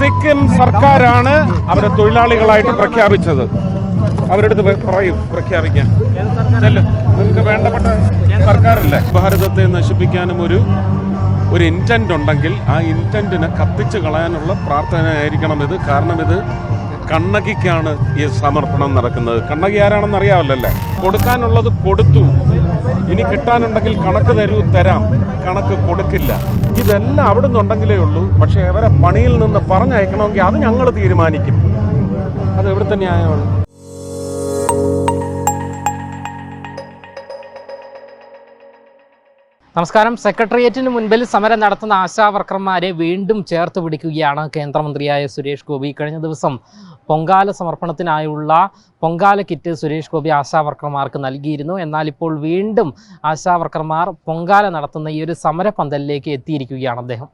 സിക്കിം സർക്കാരാണ് അവരെ തൊഴിലാളികളായിട്ട് പ്രഖ്യാപിച്ചത്. അവരെടുത്ത് പറയും പ്രഖ്യാപിക്കാൻ. നിങ്ങൾക്ക് വേണ്ടപ്പെട്ട സർക്കാരല്ലേ? ഭാരതത്തെ നശിപ്പിക്കാനും ഒരു ഒരു ഇന്റന്റ് ഉണ്ടെങ്കിൽ ആ ഇന്റന്റിനെ കത്തിച്ച് കളയാനുള്ള പ്രാർത്ഥനയായിരിക്കണം ഇത് കാരണം ഇത് കണ്ണകിക്കാണ് ഈ സമർപ്പണം നടക്കുന്നത്. കണ്ണകി ആരാണെന്ന് അറിയാമല്ലേ കൊടുക്കാനുള്ളത് കൊടുത്തു. ഇനി കിട്ടാനുണ്ടെങ്കിൽ കണക്ക് തരൂ തരാം. കണക്ക് കൊടുക്കില്ല. ഇതെല്ലാം അവിടെ നിന്നുണ്ടെങ്കിലേ ഉള്ളൂ. പക്ഷേ അവരെ പണിയിൽ നിന്ന് പറഞ്ഞയക്കണമെങ്കിൽ അത് ഞങ്ങൾ തീരുമാനിക്കും. അത് എവിടുത്തെ ന്യായമാണ് നമസ്കാരം. സെക്രട്ടേറിയറ്റിന് മുൻപിൽ സമരം നടത്തുന്ന ആശാ വർക്കർമാരെ വീണ്ടും ചേർത്ത് പിടിക്കുകയാണ് കേന്ദ്രമന്ത്രിയായ സുരേഷ് ഗോപി. കഴിഞ്ഞ ദിവസം പൊങ്കാല സമർപ്പണത്തിനായുള്ള പൊങ്കാല കിറ്റ് സുരേഷ് ഗോപി ആശാവർക്കർമാർക്ക് നൽകിയിരുന്നു. എന്നാൽ ഇപ്പോൾ വീണ്ടും ആശാവർക്കർമാർ പൊങ്കാല നടത്തുന്ന ഈ ഒരു സമരപന്തലിലേക്ക് എത്തിയിരിക്കുകയാണ് അദ്ദേഹം.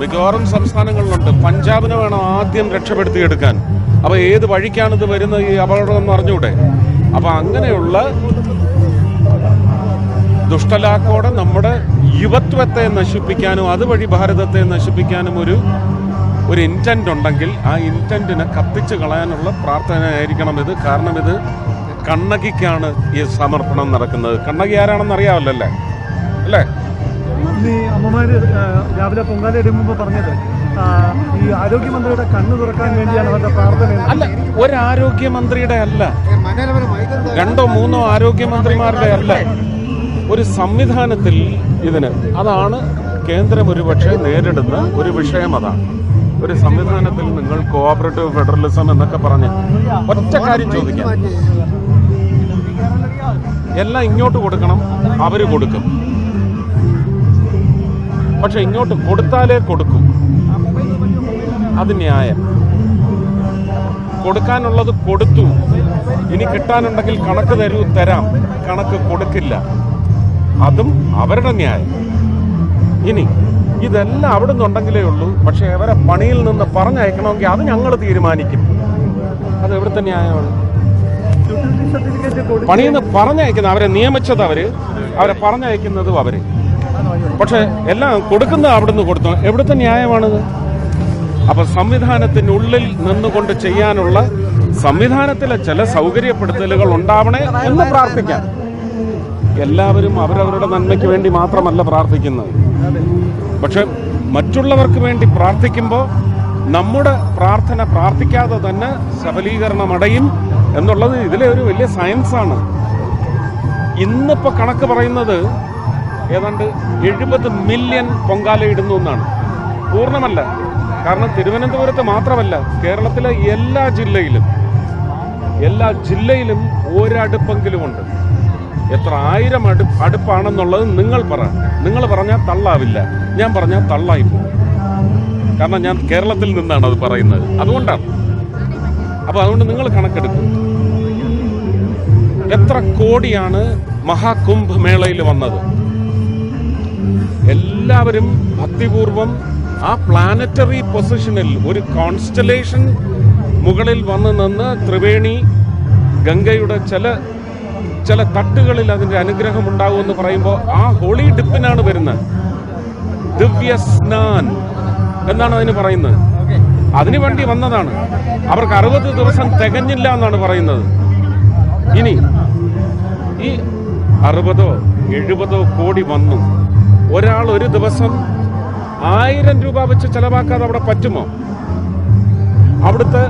മിക്കവാറും സംസ്ഥാനങ്ങളിലുണ്ട്. പഞ്ചാബിനെ വേണം ആദ്യം രക്ഷപ്പെടുത്തിയെടുക്കാൻ. അപ്പൊ ഏത് വഴിക്കാണ് ഇത് വരുന്നത് ഈ അപകടം എന്ന് അറിഞ്ഞൂടെ? അപ്പൊ അങ്ങനെയുള്ള ദുഷ്ടലാക്കോടെ നമ്മുടെ യുവത്വത്തെ നശിപ്പിക്കാനും അതുവഴി ഭാരതത്തെ നശിപ്പിക്കാനും ഒരു ഒരു ഇന്റന്റ് ഉണ്ടെങ്കിൽ ആ ഇന്റന്റിനെ കത്തിച്ച് കളയാനുള്ള പ്രാർത്ഥനയായിരിക്കണം ഇത്. കാരണം ഇത് കണ്ണകിക്കാണ് ഈ സമർപ്പണം നടക്കുന്നത്. കണ്ണകി ആരാണെന്ന് അറിയാമല്ലേ അല്ലേ? ഇന്ന് അമ്മമാര് രാവിലെ പൊങ്കാല ഇടുമ്പോൾ പറഞ്ഞത് ഈ ആരോഗ്യമന്ത്രിയുടെ കണ്ണു തുറക്കാൻ വേണ്ടിയാണ് അവരുടെ പ്രാർത്ഥന അല്ല ഒരു ആരോഗ്യമന്ത്രിയുടെ അല്ല. രണ്ടോ മൂന്നോ ആരോഗ്യമന്ത്രിമാരുടെ അല്ല. ഒരു സംവിധാനത്തിൽ ഇതിന് അതാണ് കേന്ദ്രം ഒരുപക്ഷെ നേരിടുന്ന ഒരു വിഷയം അതാണ്. ഒരു സംവിധാനത്തിൽ നിങ്ങൾ കോഓപ്പറേറ്റീവ് ഫെഡറലിസം എന്നൊക്കെ പറഞ്ഞ് ഒറ്റ കാര്യം ചോദിക്കാം. എല്ലാം ഇങ്ങോട്ട് കൊടുക്കണം അവർ കൊടുക്കും. പക്ഷെ ഇങ്ങോട്ട് കൊടുത്താലേ കൊടുക്കും. അത് ന്യായം. കൊടുക്കാനുള്ളത് കൊടുത്തു. ഇനി കിട്ടാനുണ്ടെങ്കിൽ കണക്ക് തരൂ തരാം. കണക്ക് കൊടുക്കില്ല. അതും അവരുടെ ന്യായം. ഇനി ഇതെല്ലാം അവിടെ നിന്നുണ്ടെങ്കിലേ ഉള്ളൂ. പക്ഷെ അവരെ പണിയിൽ നിന്ന് പറഞ്ഞയക്കണമെങ്കിൽ അത് ഞങ്ങൾ തീരുമാനിക്കും. അത് എവിടുത്തെ ന്യായമാണ്? പണിയിൽ നിന്ന് പറഞ്ഞയക്കുന്ന അവരെ നിയമിച്ചത് അവർ. അവരെ പറഞ്ഞയക്കുന്നതും അവർ. പക്ഷെ എല്ലാം കൊടുക്കുന്നത് അവിടുന്ന് കൊടുത്തു? എവിടുത്തെ ന്യായമാണിത്? അപ്പൊ സംവിധാനത്തിനുള്ളിൽ നിന്നുകൊണ്ട് ചെയ്യാനുള്ള സംവിധാനത്തിലെ ചില സൗകര്യപ്പെടുത്തലുകൾ ഉണ്ടാവണേ എന്ന് പ്രാർത്ഥിക്കാം. എല്ലാവരും അവരവരുടെ നന്മയ്ക്ക് വേണ്ടി മാത്രമല്ല പ്രാർത്ഥിക്കുന്നത്. പക്ഷെ മറ്റുള്ളവർക്ക് വേണ്ടി പ്രാർത്ഥിക്കുമ്പോൾ നമ്മുടെ പ്രാർത്ഥന പ്രാർത്ഥിക്കാതെ തന്നെ സബലീകരണം അടയും എന്നുള്ളത് ഇതിലെ ഒരു വലിയ സയൻസാണ്. ഇന്നിപ്പോ കണക്ക് പറയുന്നത് ഏതാണ്ട് എഴുപത് മില്യൺ പൊങ്കാല ഇടുന്നു എന്നാണ്. പൂർണമല്ല. കാരണം തിരുവനന്തപുരത്ത് മാത്രമല്ല കേരളത്തിലെ എല്ലാ ജില്ലയിലും എല്ലാ ജില്ലയിലും ഒരടുപ്പെങ്കിലുമുണ്ട്. എത്ര ആയിരം അടു അടുപ്പാണെന്നുള്ളത് നിങ്ങൾ പറ. നിങ്ങൾ പറഞ്ഞാൽ തള്ളാവില്ല. ഞാൻ പറഞ്ഞാൽ തള്ളായി പോകും കാരണം ഞാൻ കേരളത്തിൽ നിന്നാണ് അത് പറയുന്നത്. അതുകൊണ്ടാണ്. അപ്പൊ അതുകൊണ്ട് നിങ്ങൾ കണക്കെടുക്കും. എത്ര കോടിയാണ് മഹാകുംഭ് മേളയിൽ വന്നത്? എല്ലാവരും ഭക്തിപൂർവം ആ പ്ലാനറ്ററി പൊസിഷനിൽ ഒരു കോൺസ്റ്റലേഷൻ മുകളിൽ വന്ന് നിന്ന് ത്രിവേണി ഗംഗയുടെ ചില ചില തട്ടുകളിൽ അതിന്റെ അനുഗ്രഹം ഉണ്ടാകും എന്ന് പറയുമ്പോൾ ആ ഹോളി ഡിപ്പിനാണ് വരുന്നത്. ദിവ്യ സ്നാൻ എന്നാണ് അതിന് പറയുന്നത്. അതിനു വേണ്ടി വന്നതാണ്. അവർക്ക് അറുപത് ദിവസം തികഞ്ഞില്ല എന്നാണ് പറയുന്നത്. ഇനി ഈ അറുപതോ എഴുപതോ കോടി വന്നു. ഒരാൾ ഒരു ദിവസം ആയിരം രൂപ വെച്ച് ചെലവാക്കാതെ അവിടെ പറ്റുമോ? അവിടുത്തെ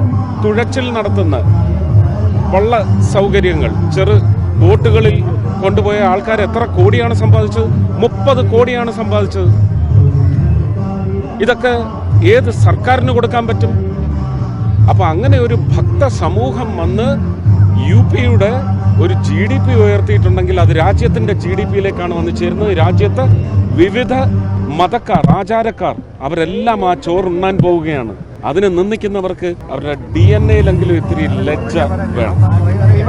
തുഴച്ചിൽ നടത്തുന്ന വള്ള സൗകര്യങ്ങൾ ചെറു ബോട്ടുകളിൽ കൊണ്ടുപോയ ആൾക്കാർ എത്ര കോടിയാണ് സമ്പാദിച്ചത്? മുപ്പത് കോടിയാണ് സമ്പാദിച്ചത്. ഇതൊക്കെ ഏത് സർക്കാരിന് കൊടുക്കാൻ പറ്റും? അപ്പൊ അങ്ങനെ ഒരു ഭക്ത സമൂഹം വന്ന് യു പിയുടെ ഒരു ജി ഡി പി ഉയർത്തിയിട്ടുണ്ടെങ്കിൽ അത് രാജ്യത്തിന്റെ ജി ഡി പിയിലേക്കാണ് വന്നു ചേരുന്നത്. രാജ്യത്ത് വിവിധ മതക്കാർ ആചാരക്കാർ അവരെല്ലാം ആ ചോറുണ്ണാൻ പോവുകയാണ്. അതിനെ നിന്ദിക്കുന്നവർക്ക് അവരുടെ ഡി എൻ എയിലെങ്കിലും ഇത്തിരി ലജ്ജ വേണം.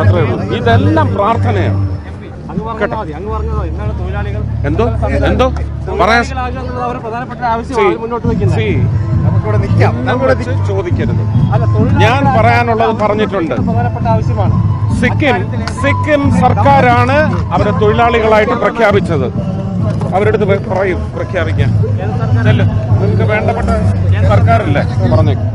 അത്രേ ഉള്ളൂ. ഇതെല്ലാം പ്രാർത്ഥനയാണ്. എന്തോ? എന്തോ? പറയാൻ ചോദിക്കരുത്. ഞാൻ പറയാനുള്ളത് പറഞ്ഞിട്ടുണ്ട്. സിക്കിം സിക്കിം സർക്കാരാണ് അവരെ തൊഴിലാളികളായിട്ട് പ്രഖ്യാപിച്ചത്. അവരെടുത്ത് പറയും ചെല്ല്. നിങ്ങൾക്ക് വേണ്ടപ്പെട്ട സർക്കാരല്ലേ? പറഞ്ഞേക്കും.